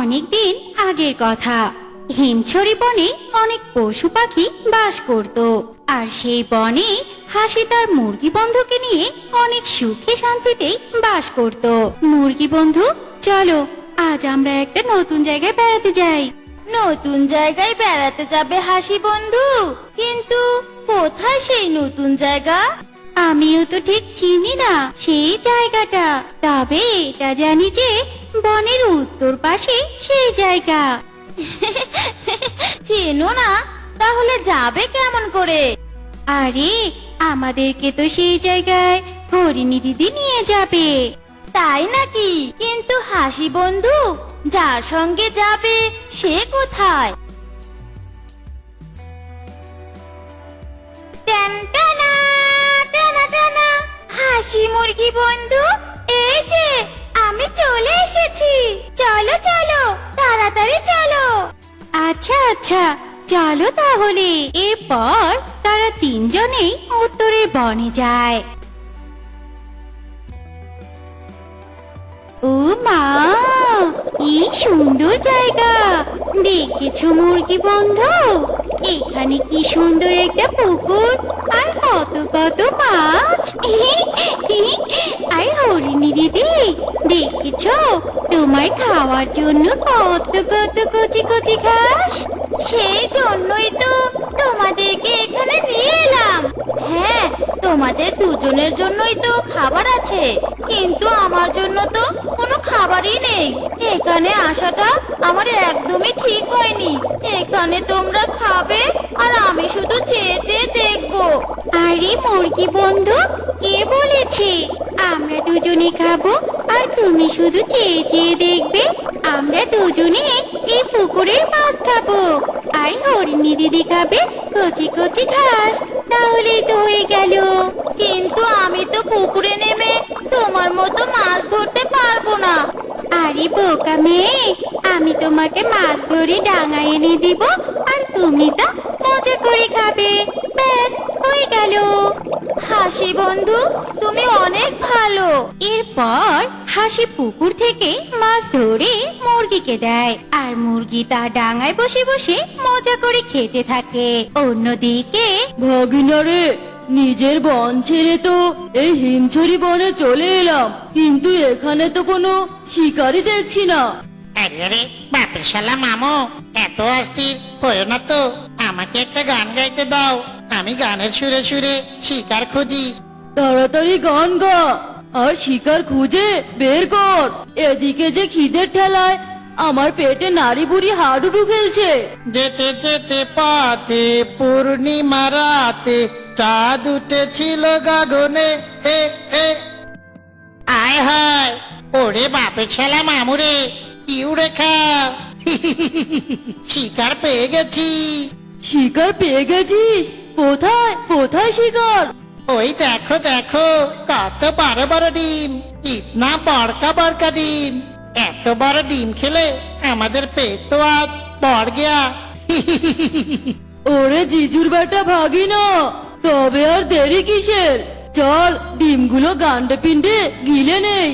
অনেক দিন আগের কথা। হিমছড়ি বনে অনেক পশু পাখি বাস করত। আর সেই বনে হাসি তার মুরগি বন্ধুকে নিয়ে অনেক সুখে শান্তিতেই বাস করত। মুরগি বন্ধু চলো আজ আমরা একটা নতুন জায়গায় বেড়াতে যাই। নতুন জায়গায় বেড়াতে যাবে হাসি বন্ধু কিন্তু কোথায় সেই নতুন জায়গা? আমিও তো ঠিক চিনি না সেই জায়গাটা তবে এটা জানি যে বনের উত্তর পাশে সেই জায়গা। চেনো না, তাহলে যাবে কেমন করে? আরে, আমাদেরকে তো সেই জায়গায় হরিণী দিদি নিয়ে যাবে। তাই নাকি? কিন্তু হাসি বন্ধু, যার সঙ্গে যাবে সে কোথায়। হাসি মুরগি বন্ধু, এই যে চলে এসেছি। চলো চলো, তাড়াতাড়ি চলো। আচ্ছা আচ্ছা চলো তাহলে। এরপর তারা তিনজনেই উত্তরে বনে যায়। ও মা! কি সুন্দর জায়গা। দেখেছ মুরগি বন্ধু? এখানে কি সুন্দর একটা পুকুর? আর কত কত মাছ? আর হরিণী দিদি, দেখেছ? তোমার খাওয়ার জন্য কত কত কচি কচি ঘাস? সেই জন্যই তো তোমাদেরকে এখানে নিয়ে এলাম। হ্যাঁ তোমাদের দুজনের জন্যই তো খাবার আছে, কিন্তু আমার জন্য তো কোনো খাবারই নেই। এখানে আসাটা আমার একদমই ঠিক হয়নি। এখানে তোমরা খাবে আর আমি শুধু চেয়ে চেয়ে দেখব। আরে মুরগি বন্ধু, কে বলেছে? আমরা দুজনে খাব আর তুমি শুধু চেয়ে চেয়ে দেখবে। আমরা দুজনে এই পুকুরের মাছ খাব। আর হরিণী দিদি খাবে কচি কচি ঘাস তাহলেই তো হয়ে গেল। কিন্তু আমি তো পুকুরে নেমে তোমার মতো মাছ ধরতে পারব না। আরে বোকা মেয়ে, আমি তোমাকে মাছ ধরে ডাঙায় এনে দিব, আর তুমি তা মজা করে খাবে। ব্যাস হয়ে গেল। হাসি বন্ধু তুমি অনেক ভালো। এরপর হাসি পুকুর থেকে মাছ ধরে মুরগিকে দেয়। আর মুরগি তার ডাঙায় বসে বসে মজা করে খেতে থাকে। অন্যদিকে ভগিনারে নিজের বন ছেড়ে তো এই হিমছড়ি বনে চলে এলাম। কিন্তু এখানে তো কোনো শিকারই দেখছি না। আরে আরে বাপের শালা মামো এত অস্থির হয়েও না তো। আমাকে একটা গান গাইতে দাও। আমি গানের সুরে সুরে শিকার খুঁজি। তাড়াতাড়ি গান গা আর শিকার খুঁজে বের কর। এদিকে যে খিদের ঠেলায় আমার পেটে নারী বুড়ি হাডুডু খেলছে। যেতে যেতে পথে পূর্ণিমা রাতে চাঁদ উঠেছিল গগনে এ এ আয় হায় ওরে বাপের ছেলা মামুরে কি উড়ে খা শিকার পেয়ে গেছি। শিকার পেয়ে গেছিস? কোথায়? কোথায় শিকার? ওই দেখো দেখো কত বড় বড় ডিম ইতনা বড়কা বড়কা ডিম। এত বড় ডিম খেলে আমাদের পেট তো আজ পড় গিয়া ওরে জিজুর বেটা ভাগি না তবে আর দেরি কিসের? চল ডিমগুলো গান্ডে পিন্ডে গিলে নেই।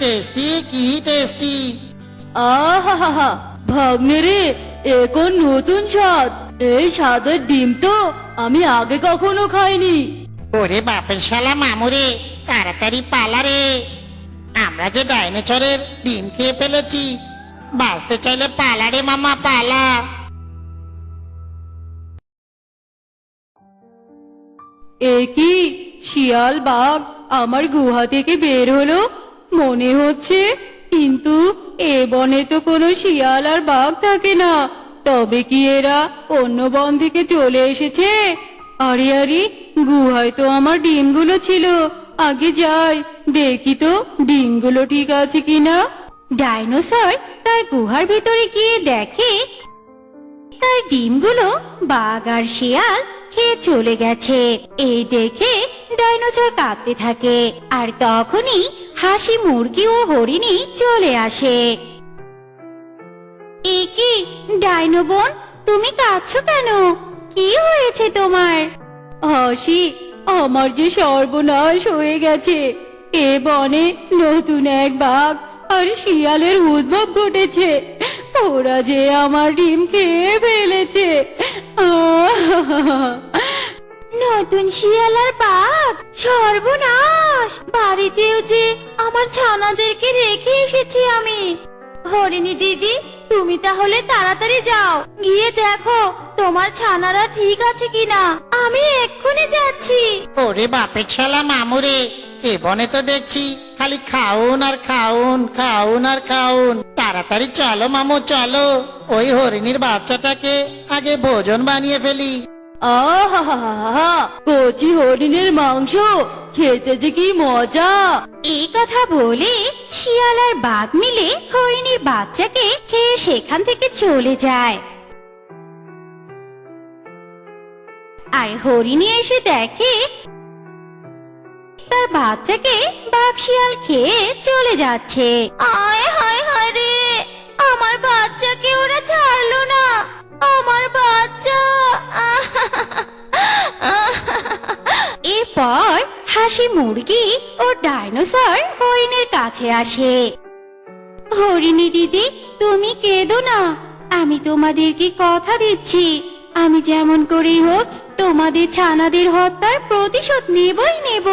টেস্টি কি টেস্টি আহা ভাগ্নে রে এখন নতুন স্বাদ? এই স্বাদের ডিম তো আমি আগে কখনো খাইনি। ওরে বাপের শালা মামুরে তাড়াতাড়ি পালা রে। আমরা যে ডাইনোসরের ডিম খেয়ে ফেলেছি বাঁচতে চাইলে পালা রে মামা পালা। এ কি শিয়াল বাঘ আমার গুহা থেকে বের হলো? মনে হচ্ছে, কিন্তু এ বনে তো কোনো শিয়াল আর বাঘ থাকে না। তবে কি এরা অন্য বন থেকে চলে এসেছে? আরে আরে, গুহায় তো আমার ডিমগুলো ছিল। আগে যাই, দেখি তো ডিমগুলো ঠিক আছে কিনা। ডাইনোসর তার গুহার ভেতরে গিয়ে দেখে, তার ডিমগুলো বাঘ আর শিয়াল খেয়ে চলে গেছে। এই দেখে ডাইনোসর কাঁদতে থাকে, আর তখনই হাসি মুরগি ও হরিণী চলে আসে। এ কি, ডাইনো বোন, তুমি কাঁদছো কেন? কি হয়েছে তোমার? হাসি, আমার যে সর্বনাশ হয়ে গেছে। এ বনে নতুন এক বাঘ আর শিয়ালের উদ্ভব ঘটেছে। ওরা যে আমার ডিম খেয়ে ফেলেছে! নতুন শিয়াল আর বাঘ, সর্বনাশ! বাড়িতেও যে আমার ছানাদেরকে রেখে এসেছি আমি। হরিণী দিদি, তুমি তাহলে তাড়াতাড়ি যাও। গিয়ে দেখো, তোমার ছানারা ঠিক আছে কিনা। আমি এক্ষুনি যাচ্ছি। ওরে বাপের ছালা মামুরে, এ বনে তো দেখছি খালি খাউন আর খাউন খাউন আর খাউন। তাড়াতাড়ি চলো মামু, চলো। ওই হরিণীর বাচ্চাটাকে আগে ভোজন বানিয়ে ফেলি। আহা কচি হরিণের মাংস খেতে যে কি মজা। এই কথা বলে শিয়াল আর বাঘ মিলে হরিণীর বাচ্চাকে খেয়ে সেখান থেকে চলে যায়। আর হরিণী এসে দেখে তার বাচ্চাকে বাঘ শিয়াল খেয়ে চলে যাচ্ছে। আয় এরপর হাসি মুরগি ও ডাইনোসর হরিণের কাছে আসে। হরিণী দিদি, তুমি কেঁদো না। আমি তোমাদেরকে কথা দিচ্ছি। আমি যেমন করেই হোক তোমাদের ছানাদের হত্যার প্রতিশোধ নেবই নেব।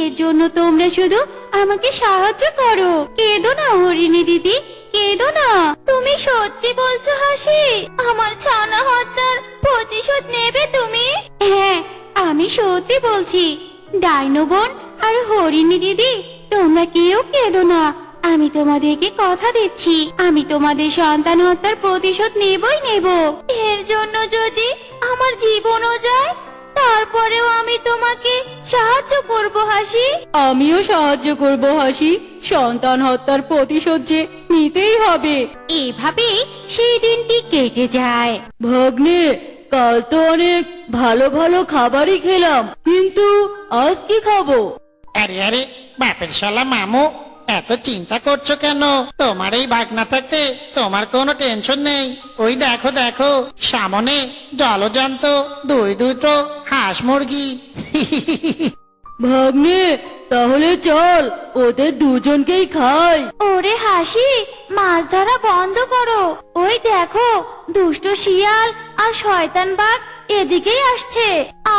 এর জন্য তোমরা শুধু আমাকে সাহায্য করো। কেঁদো না হরিণী দিদি, কেঁদো না। তুমি সত্যি বলছো হাসি, আমার ছানা হত্যার প্রতিশোধ নেবে তুমি? হ্যাঁ আমি সত্যি বলছি ডাইনো বোন আর হরিণী দিদি তোমরা কেউ কেঁদো না। আমি তোমাদেরকে কথা দিচ্ছি আমি তোমাদের সন্তান হত্যার প্রতিশোধ নেবই নেব। এর জন্য যদি আমার জীবনও যায় তারপরেও আমি তোমাকে সাহায্য করব হাসি। আমিও সাহায্য করব হাসি। সন্তান হত্যার প্রতিশোধ যে নিতেই হবে। এভাবেই সেই দিনটি কেটে যায়। ভগ্নে কাল তো অনেক ভালো ভালো খাবারই খেলাম কিন্তু আজ কি খাব? আরে আরে বাপের শালা মামু এত চিন্তা করছ কেন? তোমার এই ভাগ না থাকতে তোমার কোনো টেনশন নেই। ওই দেখো দেখো সামনে জলজান্ত দুই দুটো হাঁস মুরগি। ভাগ্নে তাহলে চল ওদের দুজনকেই খাই। ওরে হাসি মাছ ধরা বন্ধ করো। ওই দেখো দুষ্ট শিয়াল আর শয়তান বাঘ এদিকেই আসছে।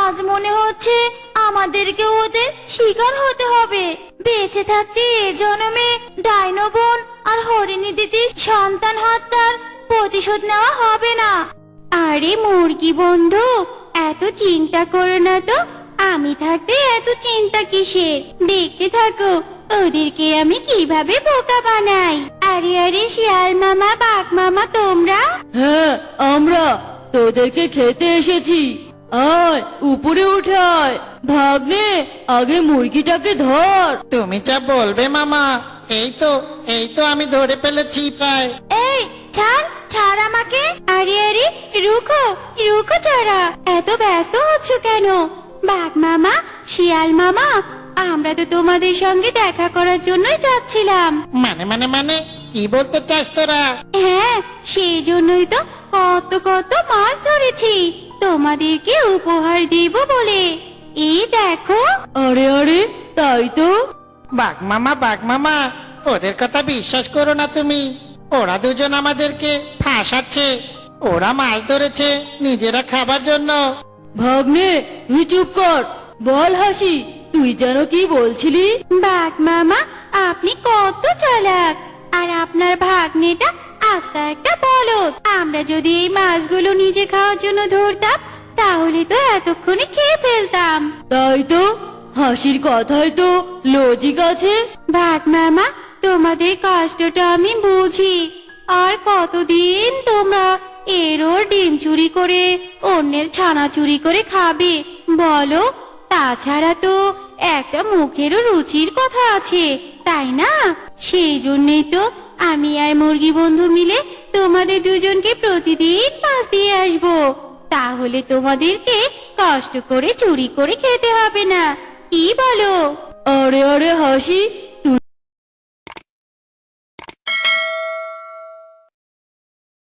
আজ মনে হচ্ছে আমাদেরকে ওদের শিকার হতে হবে। বেঁচে থাকতে এ জন্মে ডাইনো বোন আর হরিণী দিদির সন্তান হত্যার প্রতিশোধ নেওয়া হবে না। আরে মুরগি বন্ধু, এত চিন্তা করো না তো। আমি থাকতে এত চিন্তা কিসের? দেখতে থাকো, ওদেরকে আমি কীভাবে বোকা বানাই? আরে আরে শিয়াল মামা, বাঘ মামা, তোমরা? হ্যাঁ আমরা তোদেরকে খেতে এসেছি। আয় উপরে উঠায় ভাগ্নে আগে মুরগিটাকে ধর। তুমি যা বলবে মামা এই তো এই তো আমি ধরে ফেলেছি প্রায়। এই ছাড় ছাড় আমাকে। আরে আরে রুখো রুখো ছাড়া এত ব্যস্ত হচ্ছ কেন? বাঘ মামা শিয়াল মামা আমরা তো তোমাদের সঙ্গে দেখা করার জন্যই যাচ্ছিলাম। মানে মানে মানে? কি বলতে চাস তোরা? হ্যাঁ সেই জন্যই তো কত কত মাছ ধরেছি। তোমাদেরকে উপহার দেব বলে। এই দেখো। আরে আরে তাই তো। বাঘ মামা বাঘ মামা ওদের কথা বিশ্বাস করো না তুমি। ওরা দুজন আমাদেরকে ফাঁসাচ্ছে। ওরা মাছ ধরেছে নিজেরা খাবার জন্য। ভাগ্নে তুই চুপ কর। বল হাসি তুই যেন কি বলছিলি? বাঘ মামা আপনি কত চালাক। আর আপনার ভাগ্নেটা আস্তা একটা বলদ। আমরা যদি এই মাছগুলো নিজে খাওয়ার জন্য ধরতাম তাহলে তো এতক্ষণে খেয়ে ফেলতাম। তাই তো? হাসির কথায় তো লজিক আছে। বাঘ মামা তোমাদের কষ্টটা আমি বুঝি। আর কতদিন তোমরা এরও ডিম চুরি করে অন্যের ছানা চুরি করে খাবে? বলো তাছাড়া তো একটা মুখেরও রুচির কথা আছে তাই না? সেই জন্যই তো আমি আর মুরগি বন্ধু মিলে তোমাদের দুজনকে প্রতিদিন মাছ দিয়ে আসব। তাহলে তোমাদেরকে কষ্ট করে চুরি করে খেতে হবে না। কি বলো? আরে আরে হাসি